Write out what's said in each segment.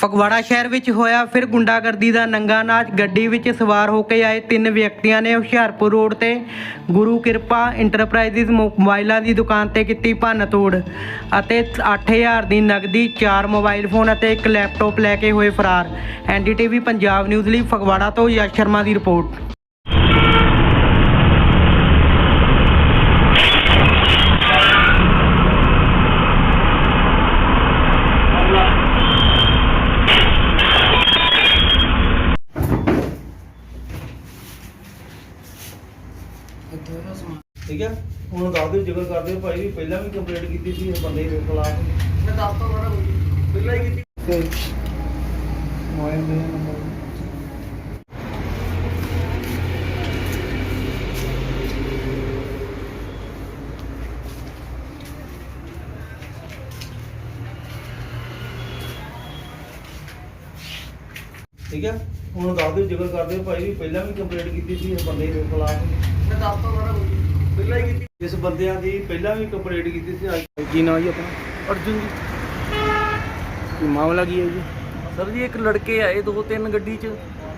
ਫਗਵਾੜਾ ਸ਼ਹਿਰ ਵਿੱਚ ਹੋਇਆ ਫਿਰ ਗੁੰਡਾਗਰਦੀ ਦਾ ਨੰਗਾ ਨਾਚ। ਗੱਡੀ ਵਿੱਚ ਸਵਾਰ ਹੋ ਕੇ ਆਏ ਤਿੰਨ ਵਿਅਕਤੀਆਂ ਨੇ ਹੁਸ਼ਿਆਰਪੁਰ ਰੋਡ ਤੇ ਗੁਰੂ ਕਿਰਪਾ ਇੰਟਰਪ੍ਰਾਈਜ਼ਸ ਮੋਬਾਈਲਾਂ ਦੀ ਦੁਕਾਨ ਤੇ ਕੀਤੀ ਭੰਨ ਤੋੜ ਅਤੇ 8000 ਦੀ ਨਗਦੀ ਚਾਰ ਮੋਬਾਈਲ ਫੋਨ ਅਤੇ ਇੱਕ ਲੈਪਟਾਪ ਲੈ ਕੇ ਹੋਏ ਫਰਾਰ। ਐਨਡੀਟੀਵੀ ਪੰਜਾਬ ਨਿਊਜ਼ ਲਈ ਫਗਵਾੜਾ ਤੋਂ ਯਸ਼ ਸ਼ਰਮਾ ਦੀ ਰਿਪੋਰਟ। ਠੀਕ ਹੈ? ਹੁਣ ਦੱਸ ਦਿਓ ਜ਼ਿਕਰ ਕਰਦੇ ਹੋ ਭਾਈ ਵੀ ਪਹਿਲਾਂ ਵੀ ਕੰਪਲੇਂਟ ਕੀਤੀ ਸੀ ਇਸ ਬੰਦੇ ਦੇ ਖਿਲਾਫ। ਮੈਂ ਦੱਸ ਤੋਂ ਬੜਾ ਪਹਿਲਾਂ ਹੀ ਕੀਤੀ। ਮੋਬਾਈਲ ਦੇ ਨੰਬਰ। ਠੀਕ ਹੈ? ਹੁਣ ਦੱਸ ਦਿਓ ਜ਼ਿਕਰ ਕਰਦੇ ਹੋ ਭਾਈ ਵੀ ਪਹਿਲਾਂ ਵੀ ਕੰਪਲੇਂਟ ਕੀਤੀ ਸੀ ਇਸ ਬੰਦੇ ਦੇ ਖਿਲਾਫ। ਦੱਸ ਤੋਂ ਬੜਾ ਪਹਿਲਾਂ ਹੀ ਕੀਤੀ ਇਸ ਬੰਦਿਆਂ ਦੀ ਪਹਿਲਾਂ ਵੀ ਕੰਪਲੇਂਟ ਕੀਤੀ ਸੀ। ਅੱਜ ਕੀ ਨਾਮ ਜੀ ਆਪਣਾ? ਅਰਜੁਨ ਜੀ। ਕੀ ਮਾਮਲਾ ਕੀ ਹੈ ਜੀ? ਸਰ ਜੀ ਇੱਕ ਲੜਕੇ ਆਏ ਦੋ ਤਿੰਨ ਗੱਡੀ 'ਚ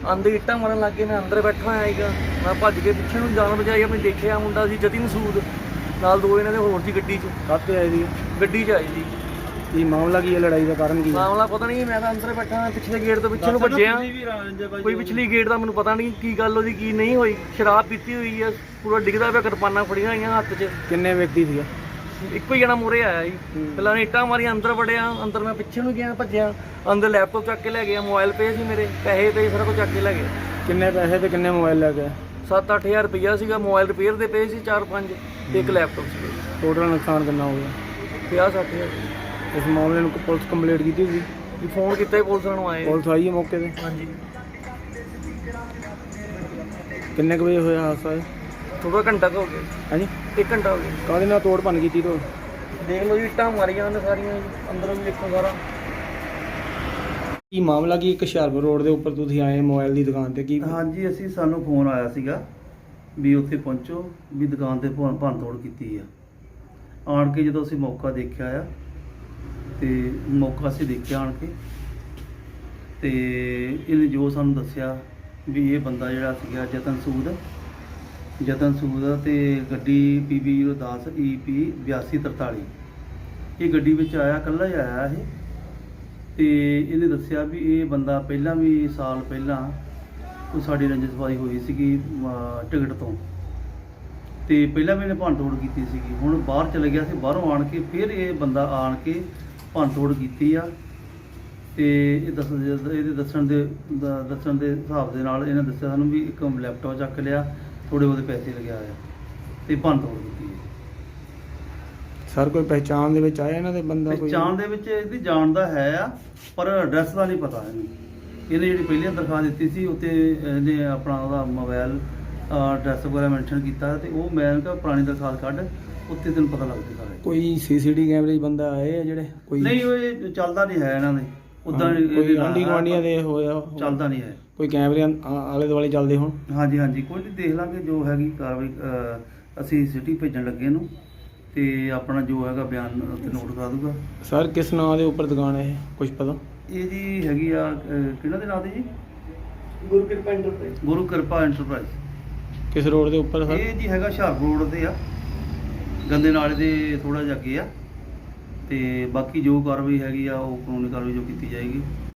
ਆਂਦੇ ਇੱਟਾਂ ਮਾਰਨ ਲੱਗੇ ਮੈਂ ਅੰਦਰ ਬੈਠਾ ਹੋਇਆ ਸੀਗਾ ਮੈਂ ਭੱਜ ਕੇ ਪਿੱਛੇ ਨੂੰ ਜਾਣ ਬਜਾਈ ਆਪਣੀ ਦੇਖਿਆ ਮੁੰਡਾ ਸੀ ਜਤਿਨ ਸੂਦ। ਨਾਲ ਦੋ ਇਹਨਾਂ ਦੇ ਹੋਰ ਸੀ ਗੱਡੀ 'ਚ। ਕਾਹਤੇ ਆਏ ਜੀ ਗੱਡੀ 'ਚ ਆਈ ਜੀ ਕੀ ਮਾਮਲਾ ਕੀ ਹੈ ਲੜਾਈ ਦਾ ਕਾਰਨ ਕੀ ਹੈ? ਮਾਮਲਾ ਪਤਾ ਨਹੀਂ ਮੈਂ ਤਾਂ ਅੰਦਰ ਬੈਠਾ ਹਾਂ ਪਿਛਲੇ ਗੇਟ ਤੋਂ ਪਿੱਛੇ ਨੂੰ ਭੱਜਿਆ। ਕੋਈ ਪਿਛਲੀ ਗੇਟ ਦਾ ਮੈਨੂੰ ਪਤਾ ਨਹੀਂ ਕੀ ਗੱਲ ਉਹਦੀ ਕੀ ਨਹੀਂ ਹੋਈ। ਸ਼ਰਾਬ ਪੀਤੀ ਹੋਈ ਹੈ ਪੂਰਾ ਡਿੱਗਦਾ ਪਿਆ ਕਿਰਪਾਨਾਂ ਫੜੀਆਂ ਹੋਈਆਂ ਹੱਥ 'ਚ। ਕਿੰਨੇ ਵਿਅਕਤੀ ਸੀਗੇ? ਇੱਕੋ ਹੀ ਜਣਾ ਮੂਹਰੇ ਆਇਆ ਜੀ ਪਹਿਲਾਂ ਇੱਟਾਂ ਮਾਰੀਆਂ ਅੰਦਰ ਵੜਿਆ ਅੰਦਰ ਮੈਂ ਪਿੱਛੇ ਨੂੰ ਗਿਆ ਭੱਜਿਆ। ਅੰਦਰ ਲੈਪਟਾਪ ਚੱਕ ਕੇ ਲੈ ਗਿਆ ਮੋਬਾਈਲ ਪਏ ਸੀ ਮੇਰੇ ਪੈਸੇ ਪਏ ਸਾਰਾ ਕੁਝ ਚੱਕ ਕੇ ਲੈ ਗਿਆ। ਕਿੰਨੇ ਪੈਸੇ ਤੇ ਕਿੰਨੇ ਮੋਬਾਈਲ ਲੈ ਗਏ 7-8000 ਰੁਪਈਆ ਸੀਗਾ ਮੋਬਾਈਲ ਰਿਪੇਅਰ ਦੇ ਪਏ ਸੀ 4-5 ਤੇ ਇੱਕ ਲੈਪਟਾਪ ਸੀ ਟੋਟਲ ਨੁਕਸਾਨ ਕਿੰਨਾ ਹੋ ਗਿਆ? 50-60000 ਇਸ ਮਾਮਲੇ ਨੂੰ ਪੁਲਿਸ ਕੰਪਲੀਟ ਕੀਤੀ ਸੀ ਵੀ ਫੋਨ ਕੀਤਾ ਹੀ ਪੁਲਿਸ ਨੂੰ ਆਏ। ਪੁਲਿਸ ਆਈ ਹੈ ਮੌਕੇ ਤੇ। ਹਾਂਜੀ। ਕਿੰਨੇ ਕੁ ਵਜੇ ਹੋਇਆ ਹਾਦਸਾ ਇਹ? ਥੋੜਾ ਘੰਟਾ ਕੁ ਹੋ ਗਿਆ ਹਾਂਜੀ। ਇੱਕ ਘੰਟਾ ਹੋ ਗਿਆ। ਕਾਹਦੇ ਨਾਲ ਤੋੜ ਭੰਨ ਕੀਤੀ ਤੋ? ਦੇਖ ਲਓ ਜੀ ਇੱਟਾਂ ਮਾਰੀਆਂ ਉਹਨੇ ਸਾਰੀਆਂ ਜੀ। ਅੰਦਰੋਂ ਵੀ ਦੇਖੋ ਸਾਰਾ। ਕੀ ਮਾਮਲਾ ਕੀ? ਇੱਕ ਹੁਸ਼ਿਆਰਪੁਰ ਰੋਡ ਦੇ ਉੱਪਰ ਤੁਸੀਂ ਆਏ ਮੋਬਾਈਲ ਦੀ ਦੁਕਾਨ ਤੇ ਕੀ ਹਾਂਜੀ ਅਸੀਂ ਸਾਨੂੰ ਫੋਨ ਆਇਆ ਸੀਗਾ ਵੀ ਉੱਥੇ ਪਹੁੰਚੋ ਵੀ ਦੁਕਾਨ ਤੇ ਭੰਨ ਭੰਨ ਤੋੜ ਕੀਤੀ ਆ। ਆਣ ਕੇ ਜਦੋਂ ਅਸੀਂ ਮੌਕਾ ਦੇਖਿਆ ਆ ਤੇ ਮੌਕਾ ਅਸੀਂ ਦੇਖਿਆ ਆਣ ਕੇ। ਤੇ ਇਹਨੇ ਜੋ ਸਾਨੂੰ ਦੱਸਿਆ ਵੀ ਇਹ ਬੰਦਾ ਜਿਹੜਾ ਸੀਗਾ ਜਤਨ ਸੂਦ ਜਤਨ ਸੂਦ ਆ ਤੇ ਗੱਡੀ PB010 EP 8243 ਇਹ ਗੱਡੀ ਵਿੱਚ ਆਇਆ, ਇਕੱਲਾ ਹੀ ਆਇਆ ਇਹ। ਤੇ ਇਹਨੇ ਦੱਸਿਆ ਵੀ ਇਹ ਬੰਦਾ ਪਹਿਲਾਂ ਵੀ ਸਾਲ ਪਹਿਲਾਂ ਉਹ ਸਾਡੀ ਰੰਜਸਵਾਈ ਹੋਈ ਸੀਗੀ ਟਿਕਟ ਤੋਂ। ਤੇ ਪਹਿਲਾਂ ਵੀ ਇਹਨੇ ਭੰਨ ਤੋੜ ਕੀਤੀ ਸੀਗੀ। ਹੁਣ ਬਾਹਰ ਚਲੇ ਗਿਆ ਸੀ, ਬਾਹਰੋਂ ਆਣ ਕੇ ਫਿਰ ਇਹ ਬੰਦਾ ਆਣ ਕੇ ਭੰਨ ਤੋੜ ਕੀਤੀ ਆ। ਤੇ ਇਹ ਦੱਸ ਇਹਦੇ ਦੱਸਣ ਦੇ ਦੱਸਣ ਦੇ ਹਿਸਾਬ ਦੇ ਨਾਲ ਇਹਨੇ ਦੱਸਿਆ ਸਾਨੂੰ ਵੀ ਇੱਕ ਲੈਪਟਾਪ ਚੱਕ ਲਿਆ ਥੋੜੇ ਬਹੁਤੇ ਪੈਸੇ ਲਗਿਆ ਆ ਤੇ ਭੰਨ ਤੋੜ ਕੀਤੀ ਹੈ ਸਰ ਕੋਈ ਪਹਿਚਾਣ ਦੇ ਵਿੱਚ ਆਇਆ ਇਹਨਾਂ ਦੇ ਬੰਦਾ ਕੋਈ? ਪਹਿਚਾਣ ਦੇ ਵਿੱਚ ਇਹਦੀ ਜਾਣ ਦਾ ਹੈ ਆ ਪਰ ਐਡਰੈਸ ਦਾ ਨਹੀਂ ਪਤਾ ਇਹਨੂੰ। ਇਹਨੇ ਜਿਹੜੀ ਪਹਿਲੀ ਦਰਖਾਸਤ ਦਿੱਤੀ ਸੀ ਉੱਤੇ ਇਹਨੇ ਆਪਣਾ ਉਹਦਾ ਮੋਬਾਈਲ ਐਡਰੈਸ ਵਗੈਰਾ ਮੈਂਸ਼ਨ ਕੀਤਾ ਤੇ ਉਹ ਮੈਂ ਕਿਹਾ ਪੁਰਾਣੀ ਦਰਖਾਸਤ ਕੱਢ ਉੱਤੇ ਤੈਨੂੰ ਪਤਾ ਲੱਗ ਜੇਗਾ ਕੋਈ ਸੀਸੀਟੀ ਕੈਮਰੇ 'ਚ ਬੰਦਾ ਆਏ ਆ ਜਿਹੜੇ? ਕੋਈ ਨਹੀਂ ਉਹ ਇਹ ਚੱਲਦਾ ਨਹੀਂ ਹੈ ਇਹਨਾਂ ਦੇ। ਉਦਾਂ ਕੋਈ ਆਂਢੀ ਗੁਆਂਢੀਆਂ ਦੇ ਹੋਇਆ ਚੱਲਦਾ ਨਹੀਂ ਹੈ। ਕੋਈ ਕੈਮਰੇ ਆਲੇ ਦੁਆਲੇ ਚੱਲਦੇ ਹੋਣ? ਹਾਂਜੀ ਹਾਂਜੀ ਕੋਈ ਨਹੀਂ ਦੇਖ ਲਾਂਗੇ ਜੋ ਹੈਗੀ ਕਾਰਵਾਈ ਅਸੀਂ ਸਿਟੀ ਭੇਜਣ ਲੱਗੇ ਇਹਨੂੰ ਤੇ ਆਪਣਾ ਜੋ ਹੈਗਾ ਬਿਆਨ ਉੱਤੇ ਨੋਟ ਕਰਾ ਦੂਗਾ। ਸਰ ਕਿਸ ਨਾਂ ਦੇ ਉੱਪਰ ਦੁਕਾਨ ਹੈ ਇਹ? ਕੁਝ ਪਤਾ? ਇਹ ਜੀ ਹੈਗੀ ਆ ਕਿਹਨਾਂ ਦੇ ਨਾਂ ਦੀ ਜੀ? ਗੁਰੂ ਕਿਰਪਾ ਇੰਟਰਪ੍ਰਾਈਜ਼ ਗੁਰੂ ਕਿਰਪਾ ਐਂਟਰਪ੍ਰਾਈਜ਼ ਕਿਸ ਰੋਡ ਦੇ ਉੱਪਰ ਸਰ? ਇਹ ਜੀ ਹੈਗਾ ਹੁਸ਼ਿਆਰਪੁਰ ਰੋਡ ਤੇ ਆ। ਗੰਦੇ ਨਾਲੇ ਦੇ ਥੋੜਾ ਜਿਹਾ ਅੱਗੇ ਆ। ਤੇ ਬਾਕੀ ਜੋ ਕਾਰਵਾਈ ਹੈਗੀ ਆ, ਉਹ ਕਾਨੂੰਨੀ ਕਾਰਵਾਈ ਜੋ ਕੀਤੀ ਜਾਏਗੀ।